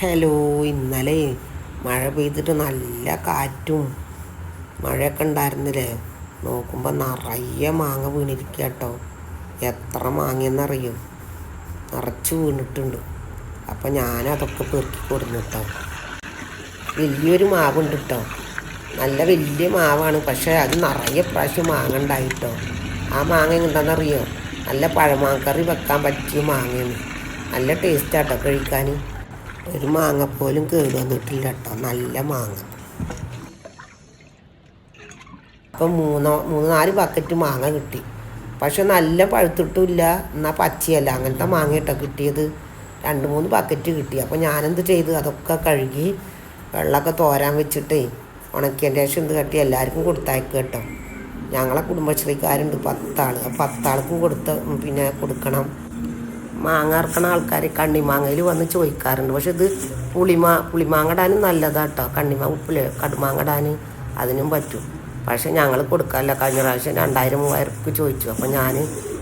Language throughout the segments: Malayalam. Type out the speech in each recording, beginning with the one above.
ഹലോ ഇന്നലെ മഴ പെയ്തിട്ട് നല്ല കാറ്റും മഴയൊക്കെ ഉണ്ടായിരുന്നില്ലേ? നോക്കുമ്പോൾ നിറയെ മാങ്ങ വീണിരിക്കുക കേട്ടോ എത്ര മാങ്ങയെന്നറിയോ? നിറച്ച് വീണിട്ടുണ്ട്. അപ്പം ഞാനതൊക്കെ പെറുക്കി കൊടുന്നു കേട്ടോ വലിയൊരു മാവുണ്ട് കേട്ടോ നല്ല വലിയ മാവാണ്. പക്ഷേ അത് നിറയെ പ്രാവശ്യം മാങ്ങ ഉണ്ടായിട്ടോ ആ മാങ്ങ എന്താണെന്നറിയോ നല്ല പഴമാങ്കറി വെക്കാൻ പറ്റിയ മാങ്ങയാണ്. നല്ല ടേസ്റ്റാട്ടോ കഴിക്കാൻ ഒരു മാങ്ങ പോലും കേട് വന്നിട്ടില്ല കേട്ടോ. നല്ല മാങ്ങ. അപ്പം മൂന്നോ മൂന്ന് നാല് ബക്കറ്റ് മാങ്ങ കിട്ടി. പക്ഷെ നല്ല പഴുത്തിട്ടില്ല എന്നാൽ പച്ചയല്ല. അങ്ങനത്തെ മാങ്ങ കേട്ടോ കിട്ടിയത്. രണ്ട് മൂന്ന് ബക്കറ്റ് കിട്ടി. അപ്പോൾ ഞാനെന്ത് ചെയ്തു? അതൊക്കെ കഴുകി വെള്ളമൊക്കെ തോരാൻ വെച്ചിട്ടേ ഉണക്കിയതിന്റെ ശേഷം എന്ത് കട്ടി? എല്ലാവർക്കും കൊടുത്തയക്കുക കേട്ടോ. ഞങ്ങളെ കുടുംബശ്രീക്കാരുണ്ട് പത്താൾ പത്താൾക്കും കൊടുത്ത് പിന്നെ കൊടുക്കണം. മാങ്ങ ഇറക്കണ ആൾക്കാർ കണ്ണിമാങ്ങയിൽ വന്ന് ചോദിക്കാറുണ്ട്. പക്ഷെ ഇത് പുളിമാ പുളിമാങ്ങ ഇടാനും നല്ലതാട്ടോ. കണ്ണിമാ ഉപ്പിൽ കടുമാങ്ങ ഇടാൻ അതിനും പറ്റും. പക്ഷെ ഞങ്ങൾ കൊടുക്കാറില്ല. കഴിഞ്ഞ പ്രാവശ്യം രണ്ടായിരം മൂവായിരം റുപ്യ ചോദിച്ചു. അപ്പം ഞാൻ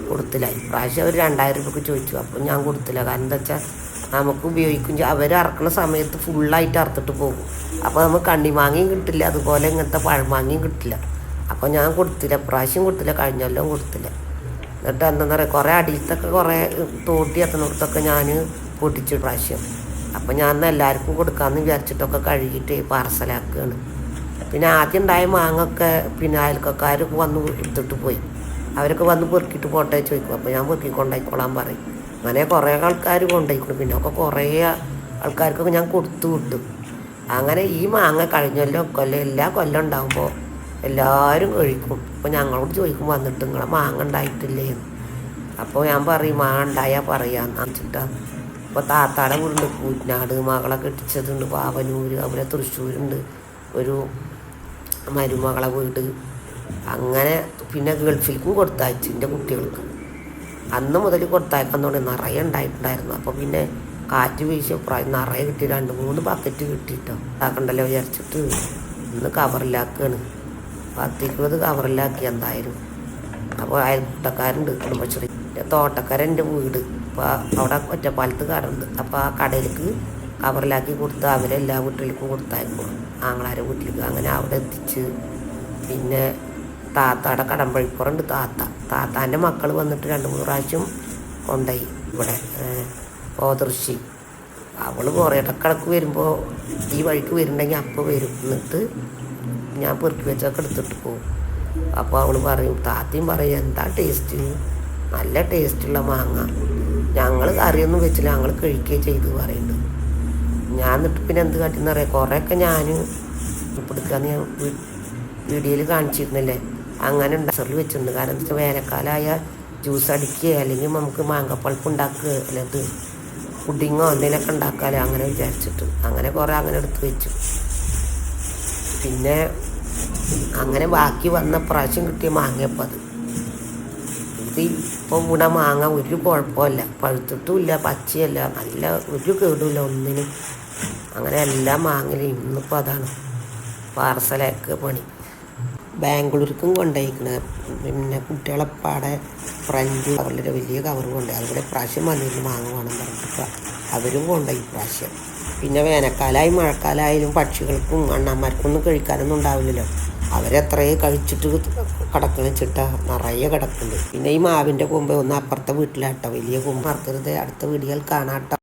കൊടുത്തില്ല. ഇപ്രാവശ്യം അവർ രണ്ടായിരം റുപ്യക്ക് ചോദിച്ചു. അപ്പം ഞാൻ കൊടുത്തില്ല. കാരണം എന്താ വെച്ചാൽ നമുക്ക് ഉപയോഗിക്കും. അവർ അറക്കണ സമയത്ത് ഫുള്ളായിട്ട് അറുത്തിട്ട് പോകും. അപ്പോൾ നമുക്ക് കണ്ണിമാങ്ങയും കിട്ടില്ല. അതുപോലെ ഇങ്ങനത്തെ പഴമാങ്ങയും കിട്ടില്ല. അപ്പോൾ ഞാൻ കൊടുത്തില്ല. പ്രാവശ്യം കൊടുത്തില്ല. കഴിഞ്ഞെല്ലാം കൊടുത്തില്ല. എന്നിട്ട് എന്താ പറയുക കുറേ അടിയിലത്തൊക്കെ കുറേ തോട്ടി എത്തുന്നിടത്തൊക്കെ ഞാൻ പൊട്ടിച്ചു പ്രാവശ്യം. അപ്പം ഞാൻ എല്ലാവർക്കും കൊടുക്കാമെന്ന് വിചാരിച്ചിട്ടൊക്കെ കഴുകിയിട്ട് പാർസലാക്കുകയാണ് പിന്നെ ആദ്യം ഉണ്ടായ മാങ്ങൊക്കെ പിന്നെ അയൽക്കാർ വന്ന് എടുത്തിട്ട് പോയി. അവരൊക്കെ വന്ന് പെറുക്കിയിട്ട് പോട്ടെ ചോദിക്കും. അപ്പോൾ ഞാൻ പെറുക്കി കൊണ്ടായിക്കോളാൻ പറയും. അങ്ങനെ കുറേ ആൾക്കാർ കൊണ്ടായിക്കോളും പിന്നെ ഒക്കെ കുറേ ആൾക്കാർക്കൊക്കെ ഞാൻ കൊടുത്തു വിട്ടു. അങ്ങനെ ഈ മാങ്ങ കഴിഞ്ഞല്ലോ കൊല്ലം എല്ലാ കൊല്ലം ഉണ്ടാകുമ്പോൾ എല്ലാവരും കഴിക്കും. അപ്പോൾ ഞങ്ങളോട് ചോദിക്കും വന്നിട്ട് നിങ്ങളെ മാങ്ങ ഉണ്ടായിട്ടില്ലേ? അപ്പോൾ ഞാൻ പറയും മാങ്ങ ഉണ്ടായാൽ പറയാന്ന് വെച്ചിട്ടാണ് ഇപ്പോൾ താത്താടെ വീടുണ്ട് കൂറ്റനാട് മകളെ കെട്ടിച്ചതുണ്ട് പാവനൂര് അവിടെ തൃശ്ശൂരുണ്ട്. ഒരു മരുമകളെ വീട്. അങ്ങനെ പിന്നെ ഗൾഫിലേക്കും കൊടുത്തയച്ചു എന്റെ കുട്ടികൾക്ക്. അന്ന് മുതൽ കൊടുത്തയക്കാൻ തുടങ്ങി. നിറയെ ഉണ്ടായിട്ടുണ്ടായിരുന്നു. അപ്പോൾ പിന്നെ കാറ്റ് വീശിയ നിറയെ കിട്ടി. രണ്ട് മൂന്ന് ബക്കറ്റ് കിട്ടിയിട്ടോ ഇതാക്കണ്ടല്ലോ വിചാരിച്ചിട്ട് ഇന്ന് കവറിലാക്കുകയാണ് പത്തിരുപത് കവറിലാക്കി എന്തായാലും. അപ്പോൾ അയൽക്കൂട്ടക്കാരുണ്ട് കുടുംബശ്രീ. തോട്ടക്കാരന്റെ വീട്. അപ്പോൾ അവിടെ ഒറ്റപ്പാലത്ത് കടണ്ട്. അപ്പോൾ ആ കടയിലേക്ക് കവറിലാക്കി കൊടുത്ത് അവരെല്ലാ വീട്ടിലേക്കും കൊടുത്തയക്കും ആങ്ങളാരെ വീട്ടിലേക്ക്. അങ്ങനെ അവിടെ എത്തിച്ച്. പിന്നെ താത്താടെ കടമ്പഴിപ്പുറണ്ട് താത്ത. താത്താന്റെ മക്കൾ വന്നിട്ട് രണ്ട് മൂന്ന് പ്രാവശ്യം കൊണ്ടുപോയി ഇവിടെ ഓദർശി. അവൾ കുറേ ഇടക്കിടക്ക് വരുമ്പോൾ ഈ വഴിക്ക് വരുന്നുണ്ടെങ്കിൽ അപ്പോൾ വരും. എന്നിട്ട് ഞാൻ പെറുക്കി വെച്ചൊക്കെ എടുത്തിട്ട് പോകും അപ്പോൾ അവൾ പറയും താത്തയും പറയും എന്താ ടേസ്റ്റ് നല്ല ടേസ്റ്റുള്ള മാങ്ങ. ഞങ്ങൾ കറിയൊന്നും വെച്ചില്ല ഞങ്ങൾ കഴിക്കുകയും ചെയ്തു പറയുന്നത് ഞാൻ എന്നിട്ട് പിന്നെ എന്ത് കാട്ടിന്ന് പറയാം കുറേയൊക്കെ ഞാൻ ഉപ്പെടുക്കാന്ന് ഞാൻ വീഡിയോയിൽ കാണിച്ചിരുന്നില്ലേ? അങ്ങനെ ഉണ്ടാസറിൽ വെച്ചിട്ടുണ്ട്. കാരണം എന്താ വെച്ചാൽ വേനൽക്കാലമായ ജ്യൂസ് അടിക്കുക അല്ലെങ്കിൽ നമുക്ക് മാങ്ങപ്പൾപ്പ് ഉണ്ടാക്കുക അല്ലെങ്കിൽ പുഡിങ്ങോ എന്തെങ്കിലുമൊക്കെ ഉണ്ടാക്കാമല്ലോ അങ്ങനെ വിചാരിച്ചിട്ട്. അങ്ങനെ കുറേ അങ്ങനെ എടുത്ത് വെച്ചു. പിന്നെ അങ്ങനെ ബാക്കി വന്ന പ്രാവശ്യം കിട്ടിയ മാങ്ങയപ്പം അത്. ഇത് ഇപ്പോൾ മാങ്ങ ഒരു കുഴപ്പമില്ല. പഴുത്തിട്ടുമില്ല പച്ചയല്ല നല്ല ഒരു കേടുമില്ല ഒന്നിനും. അങ്ങനെ എല്ലാ മാങ്ങലും ഇന്നിപ്പോൾ അതാണ് പാർസലൊക്കെ പണി. ബാംഗ്ലൂർക്കും കൊണ്ടുപോയിക്കണത് പിന്നെ കുട്ടികളെ പാടെ ഫ്രണ്ട് അവരുടെ വലിയ കവർ കൊണ്ട്. അവരുടെ പ്രാവശ്യം വന്നിരുന്നു മാങ്ങ വേണം പറഞ്ഞിട്ട്. അവരും കൊണ്ടുപോയി പ്രാവശ്യം. പിന്നെ വേനൽക്കാലമായി മഴക്കാലമായാലും പക്ഷികൾക്കും അണ്ണാന്മാർക്കൊന്നും കഴിക്കാനൊന്നും ഉണ്ടാവില്ലല്ലോ. അവരെത്രയേ കഴിച്ചിട്ട് കിടക്കണ ചിട്ട നിറയെ കിടക്കുന്നുണ്ട് പിന്നെ ഈ മാവിന്റെ കൊമ്പ് ഒന്ന് അപ്പുറത്തെ വീട്ടിലാട്ടോ വലിയ കൊമ്പ്. അറുത്തരുത് അടുത്ത വീടുകൾ കാണാട്ടോ.